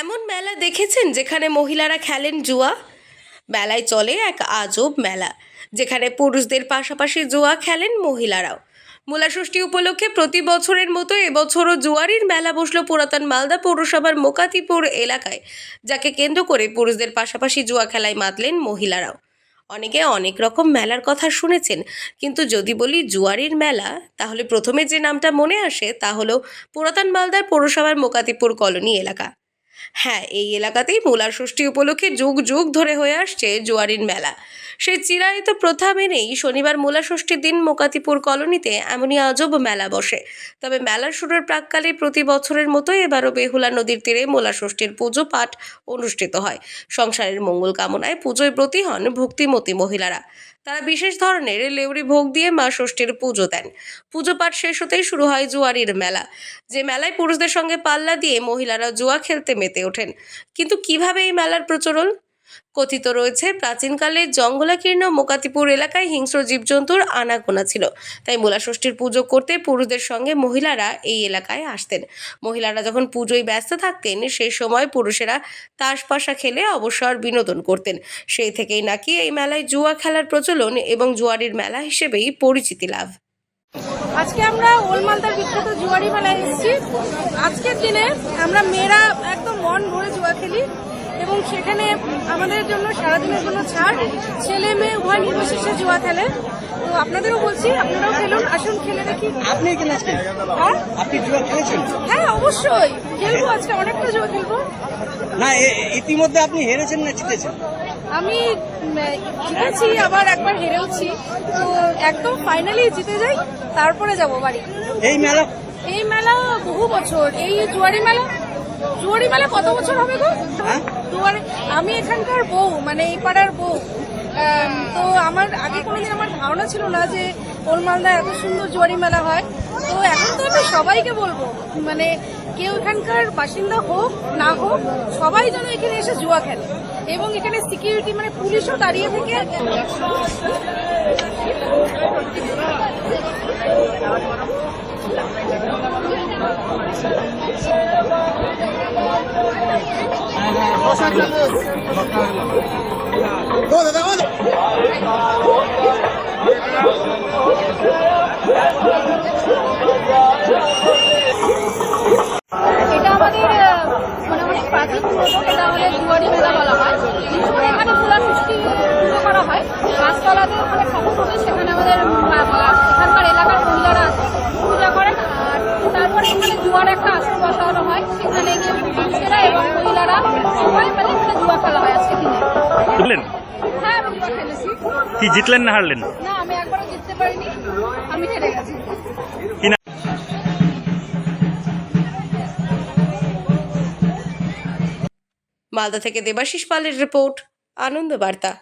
এমন মেলা দেখেছেন যেখানে মহিলারা খেলেন জুয়া? মেলায় চলে এক আজব মেলা, যেখানে পুরুষদের পাশাপাশি জুয়া খেলেন মহিলারাও। মূলাষষ্ঠী উপলক্ষে প্রতি বছরের মতো এবছরও জুয়ারির মেলা বসল পুরাতন মালদা পৌরসভার মোকাতিপুর এলাকায়, যাকে কেন্দ্র করে পুরুষদের পাশাপাশি জুয়া খেলায় মাতলেন মহিলারাও। অনেকে অনেক রকম মেলার কথা শুনেছেন, কিন্তু যদি বলি জুয়ারির মেলা, তাহলে প্রথমে যে নামটা মনে আসে তা হলো পুরাতন মালদার পৌরসভার মোকাতিপুর কলোনি এলাকা। হ্যাঁ এই এলাকাতেই মূলার ষষ্ঠী উপলক্ষে যুগ যুগ ধরে হয়ে আসছে জুয়ারির মেলা। সেই চিরায়িত প্রথা মেনেই শনিবার মূলা ষষ্ঠীর দিন মোকাতিপুর কলোনিতে এমনই আজব মেলা বসে। তবে মেলার শুরুর প্রাককালে প্রতি বছরের মতো এবারও বেহুলা নদীর তীরে মোলা ষষ্ঠীর পুজো পাঠ অনুষ্ঠিত হয়। সংসারের মঙ্গল কামনায় পুজোয় ব্রতী হন ভক্তিমতী মহিলারা। তারা বিশেষ ধরনের লেউরি ভোগ দিয়ে মা ষষ্ঠীর পুজো দেন। পুজো পাঠ শেষ হতেই শুরু হয় জুয়ারির মেলা। যে মেলায় পুরুষদের সঙ্গে পাল্লা দিয়ে মহিলারা জুয়া খেলতে মেতে ওঠেন। কিন্তু কীভাবে এই মেলার প্রচলন? কথিত রয়েছে, প্রাচীনকালে জঙ্গলাকীর্ণ মোকাতিপুর এলাকায় হিংস্র জীবজন্তুর আনাগোনা ছিল। তাই মূলাষষ্ঠীর পুজো করতে পুরুষদের সঙ্গে মহিলারা এই এলাকায় আসতেন। মহিলারা যখন পুজোয় ব্যস্ত থাকতেন, সেই সময় পুরুষেরা তাস পাশা খেলে অবসর বিনোদন করতেন। সেই থেকেই নাকি এই মেলায় জুয়া খেলার প্রচলন এবং জুয়ারির মেলা হিসেবেই পরিচিতি লাভ। আজকে আমরা ওলমালদার বিখ্যাত জুয়ারি মেলায় এসেছি। আজকের দিনে আমরা মেয়েরা একদম মন ভরে জুয়া খেলি এবং সেখানে আমাদের জন্য সারাদিনের জন্য ছাড় ছেলে মেয়ে উভয় নির্বিশেষে জুয়া খেলে। তো আপনাদেরও বলছি আপনারাও খেলুন আসুন খেলে দেখি। আপনি হ্যাঁ? আপনি জুয়া খেলেছেন? হ্যাঁ অবশ্যই। খেলব আজকে অনেকটা জুয়া খেলব। না ইতিমধ্যে আপনি হেরেছেন না জিতেছেন? আমি জিতেছি আবার একবার হেরেওছি। তো একদম ফাইনালি জিতে যাই তারপরে যাব বাড়ি। এই মেলা? এই মেলা বহু বছর। এই জুয়ারি মেলা? জুয়ারি মেলা কত বছর হবে গো? হ্যাঁ? জুয়ারি আমি এখানকার বউ মানে এই পাড়ার বউ। তো আমার আগে কোনোদিন আমার ধারণা ছিল না যে ওলমালদায় এত সুন্দর জুয়ারি মেলা হয়। তো এখন তো আমি সবাইকে বলব মানে কেউ এখানকার বাসিন্দা হোক না হোক সবাই যেন এখানে এসে জুয়া খেলে। এবং এখানে সিকিউরিটি মানে পুলিশও দাঁড়িয়ে থেকে এটা আমাদের মানে অনেক প্রাচীন এটা আমাদের দুয়ারি মেলা বলা হয় কিন্তু এখানে ফুলা মিষ্টি পুজো করা হয় গাছতলাতে ওখানে ঠাকুর হবে সেখানে আমাদের মা- মা- এখানকার এলাকার মহিলারা পূজা করেন আর তারপরে এখানে জুয়ার একটা আসর বসানো হয় সেখানে গিয়ে পুরুষেরা এবং মহিলারা সবাই মিলে এখানে জুয়া খেলা হয় আজকে দিনে জিতলেন হ্যাঁ কি জিতলেন না হারলেন? না আমি একবারও জিততে পারিনি। আমি হেরে গেছি। কি না মালদা থেকে দেবাশিস পালের রিপোর্ট আনন্দ বার্তা।